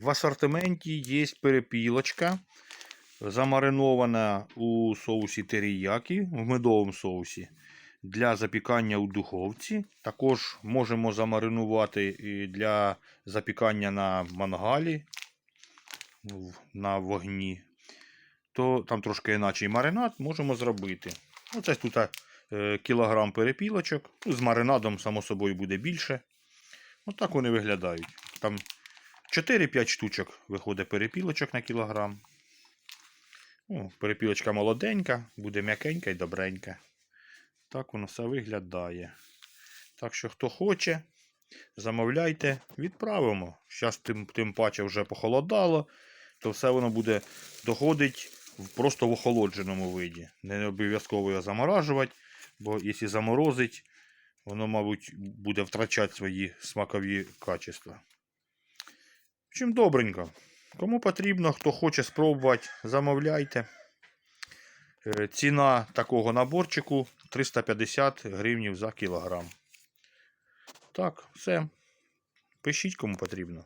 В асортименті є перепілочка, замаринована у соусі теріякі, в медовому соусі для запікання у духовці. Також можемо замаринувати для запікання на мангалі на вогні. То там трошки інакший маринад можемо зробити. Оце тут е, кілограм перепілочок. З маринадом, само собою, буде більше. Отак вони виглядають. Там 4-5 штучок виходить перепілочок на кілограм. О, перепілочка молоденька, буде м'якенька і добренька. Так воно все виглядає. Так що, хто хоче, замовляйте, відправимо. Зараз тим, тим паче вже похолодало, то все воно буде доходить в просто в охолодженому виді. Не обов'язково його заморажувати, бо якщо заморозить, воно, мабуть, буде втрачати свої смакові качества. Чим добренько. Кому потрібно, хто хоче спробувати, замовляйте. Е, Ціна такого наборчику 350 гривнів за кілограм. Так, все. Пишіть, кому потрібно.